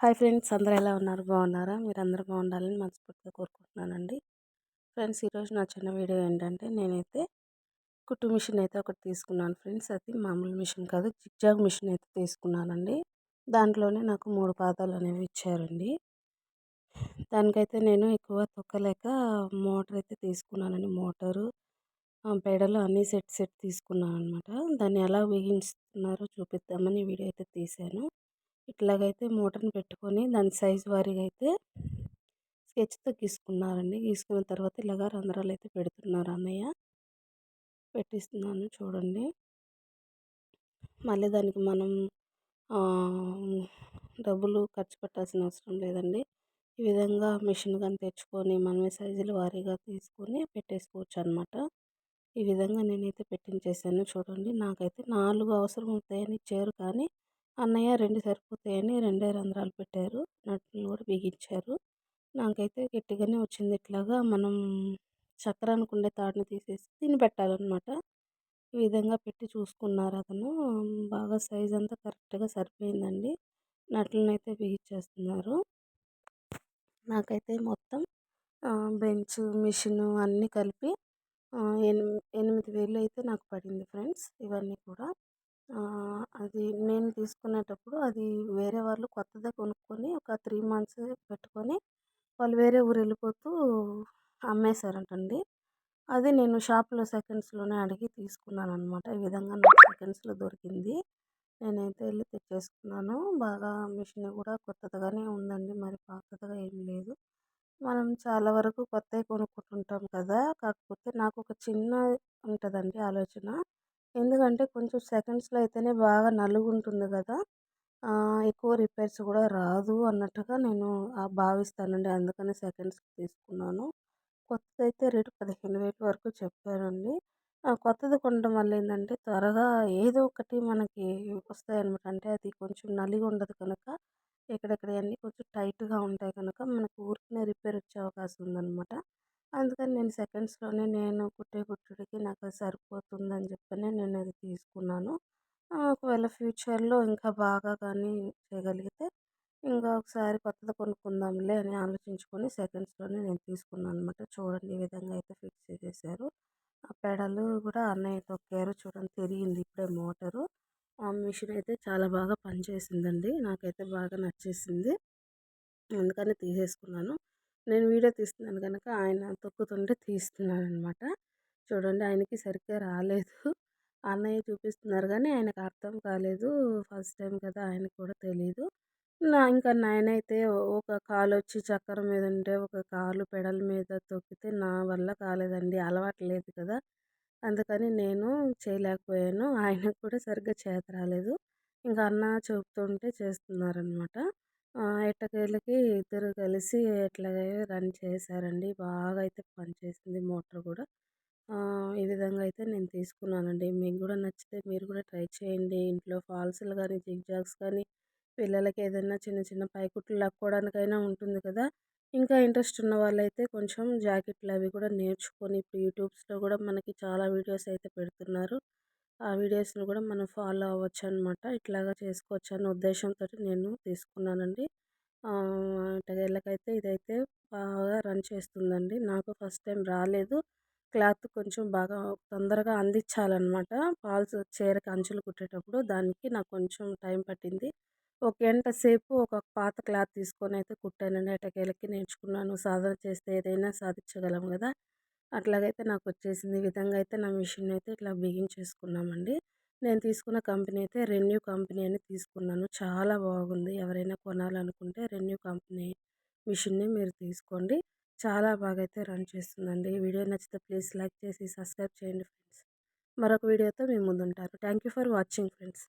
Hi friends అందరూ ఎలా ఉన్నారు? బాగున్నారా? మీరు అందరూ బాగుండాలని మనస్ఫూర్తిగా కోరుకుంటున్నానండి. ఫ్రెండ్స్ ఈరోజు నా చిన్న వీడియో ఏంటంటే నేనైతే కుట్టు మిషన్ అయితే ఒకటి తీసుకున్నాను ఫ్రెండ్స్. అది మామూలు మిషన్ కాదు జిగ్జాగ్ మిషన్ అయితే తీసుకున్నానండి. దాంట్లోనే నాకు మూడు పాదాలు అనేవి ఇచ్చారండి. దానికైతే నేను ఎక్కువ తొక్కలేక మోటార్ అయితే తీసుకున్నానండి. మోటారు పెడలు అన్నీ సెట్ సెట్ తీసుకున్నాను అనమాట దాన్ని ఎలా వేయించుతున్నారో చూపిద్దామని వీడియో అయితే తీశాను. ఇట్లాగైతే మూటను పెట్టుకొని దాని సైజు వారీగా అయితే స్కెచ్తో గీసుకున్నారండి. గీసుకున్న తర్వాత ఇలాగ రంధ్రాలు అయితే పెడుతున్నారు అన్నయ్య. పెట్టిస్తున్నాను చూడండి. మళ్ళీ దానికి మనం డబ్బులు ఖర్చు పెట్టాల్సిన అవసరం లేదండి. ఈ విధంగా మిషన్ కానీ తెచ్చుకొని మనమే సైజులు వారీగా తీసుకొని పెట్టేసుకోవచ్చు అనమాట ఈ విధంగా నేనైతే పెట్టించేసాను చూడండి. నాకైతే నాలుగు అవసరం అవుతాయని ఇచ్చారు కానీ అన్నయ్య రెండు సరిపోతాయని రెండే రంధ్రాలు పెట్టారు. నట్లు కూడా బిగించారు. నాకైతే గట్టిగానే వచ్చింది. ఇట్లాగా మనం చక్రానికి ఉండే తాడుని తీసేసి దీన్ని పెట్టాలన్నమాట. ఈ విధంగా పెట్టి చూసుకున్నారు అతను. బాగా సైజ్ అంతా కరెక్ట్గా సరిపోయిందండి. నట్లను అయితే బిగించేస్తున్నారు. నాకైతే మొత్తం బెంచ్ మిషన్ అన్నీ కలిపి ఎనిమిది ఎనిమిది వేలు అయితే నాకు పడింది ఫ్రెండ్స్. ఇవన్నీ కూడా. అది నేను తీసుకునేటప్పుడు అది వేరే వాళ్ళు కొత్తదే కొనుక్కొని ఒక త్రీ మంత్స్ పెట్టుకొని వాళ్ళు వేరే ఊరు వెళ్ళిపోతూ అమ్మేశారంటండి. అది నేను షాప్లో సెకండ్స్లోనే అడిగి తీసుకున్నాను అనమాట ఈ విధంగా నాకు సెకండ్స్లో దొరికింది. నేనైతే వెళ్ళి తెచ్చేసుకున్నాను. బాగా మిషన్ కూడా కొత్తదిగానే ఉందండి. మరి పాతదిగా ఏం లేదు. మనం చాలా వరకు కొత్తవి కొనుక్కుంటుంటాం కదా. కాకపోతే నాకు ఒక చిన్న ఉంటుందండి ఆలోచన. ఎందుకంటే కొంచెం సెకండ్స్లో అయితేనే బాగా నలుగుంటుంది కదా! ఎక్కువ రిపేర్స్ కూడా రాదు అన్నట్టుగా నేను భావిస్తానండి. అందుకని సెకండ్స్ తీసుకున్నాను. కొత్తది అయితే రేటు పదిహేను వేలు వరకు చెప్పారండి. కొత్తది కొనడం వల్ల ఏంటంటే త్వరగా ఏదో ఒకటి మనకి వస్తాయి అనమాట అంటే అది కొంచెం నలిగి ఉండదు కనుక ఎక్కడెక్కడ అన్నీ కొంచెం టైట్గా ఉంటాయి కనుక మనకు ఊరికనే రిపేర్ వచ్చే అవకాశం ఉందన్నమాట. అందుకని నేను సెకండ్స్లోనే నేను కుట్టే కుట్టుడికి నాకు సరిపోతుందని చెప్పని నేను అది తీసుకున్నాను. ఒకవేళ ఫ్యూచర్లో ఇంకా బాగా కానీ చేయగలిగితే ఇంకా ఒకసారి కొత్తది కొనుక్కుందాంలే అని ఆలోచించుకొని సెకండ్స్లోనే నేను తీసుకున్నాను అనమాట చూడండి ఈ విధంగా అయితే ఫిక్స్ చేసేసారు. ఆ పెడలు కూడా అన్నయ్య తొక్కారు. చూడండి తిరిగింది ఇప్పుడే మోటారు. ఆ మిషన్ అయితే చాలా బాగా పనిచేసిందండి. నాకైతే బాగా నచ్చేసింది. అందుకని తీసేసుకున్నాను. నేను వీడియో తీస్తున్నాను కనుక ఆయన తొక్కుతుంటే తీస్తున్నాను అనమాట చూడండి ఆయనకి సరిగ్గా రాలేదు. అన్నయ్య చూపిస్తున్నారు కానీ ఆయనకు అర్థం కాలేదు. ఫస్ట్ టైం కదా ఆయనకు కూడా తెలియదు నా ఇంకా నేనైతే ఒక కాలు వచ్చి చక్రం మీద ఉంటే ఒక కాలు పెడల మీద తొక్కితే నా వల్ల కాలేదండి. అలవాటు లేదు కదా. అందుకని నేను చేయలేకపోయాను. ఆయనకు కూడా సరిగ్గా చేత రాలేదు. ఇంకా అన్న చెబుతుంటే చేస్తున్నారనమాట ఎట్టకేలకి ఇద్దరు కలిసి ఎట్లాగో రన్ చేశారండి. బాగా అయితే పనిచేసింది మోటార్ కూడా. ఈ విధంగా అయితే నేను తీసుకున్నానండి. మీకు కూడా నచ్చితే మీరు కూడా ట్రై చేయండి. ఇంట్లో ఫాల్స్లు కానీ జిగ్జాగ్స్ కానీ పిల్లలకి ఏదైనా చిన్న చిన్న పైకుట్లు లాక్కోవడానికైనా ఉంటుంది కదా. ఇంకా ఇంట్రెస్ట్ ఉన్న వాళ్ళైతే కొంచెం జాకెట్లు అవి కూడా నేర్చుకొని ఇప్పుడు యూట్యూబ్స్లో కూడా మనకి చాలా వీడియోస్ అయితే పెడుతున్నారు. ఆ వీడియోస్ని కూడా మనం ఫాలో అవ్వచ్చు అనమాట ఇట్లాగా చేసుకోవచ్చు అనే ఉద్దేశంతో నేను తీసుకున్నానండి. ఇటకెళ్ళకైతే ఇదైతే బాగా రన్ చేస్తుందండి. నాకు ఫస్ట్ టైం రాలేదు. క్లాత్ కొంచెం బాగా తొందరగా అందించాలన్నమాట ఫాల్స్ చీరకి అంచులు కుట్టేటప్పుడు దానికి నాకు కొంచెం టైం పట్టింది. ఒక గంట సేపు ఒక పాత క్లాత్ తీసుకొని అయితే కుట్టానండి. ఎట్టకేలకి నేర్చుకున్నాను సాధన చేస్తే ఏదైనా సాధించగలం కదా. అట్లాగైతే నాకు వచ్చేసింది ఈ విధంగా అయితే నా మిషన్ అయితే ఇట్లా బిగించేసుకున్నామండి నేను తీసుకున్న కంపెనీ అయితే రెన్యూ కంపెనీ అని తీసుకున్నాను. చాలా బాగుంది. ఎవరైనా కొనాలనుకుంటే రెన్యూ కంపెనీ మిషన్ని మీరు తీసుకోండి. చాలా బాగా అయితే రన్ చేస్తుందండి. ఈ వీడియో నచ్చితే ప్లీజ్ లైక్ చేసి సబ్స్క్రైబ్ చేయండి ఫ్రెండ్స్. మరొక వీడియోతో మేము ముందుంటారు. Thank you for watching friends.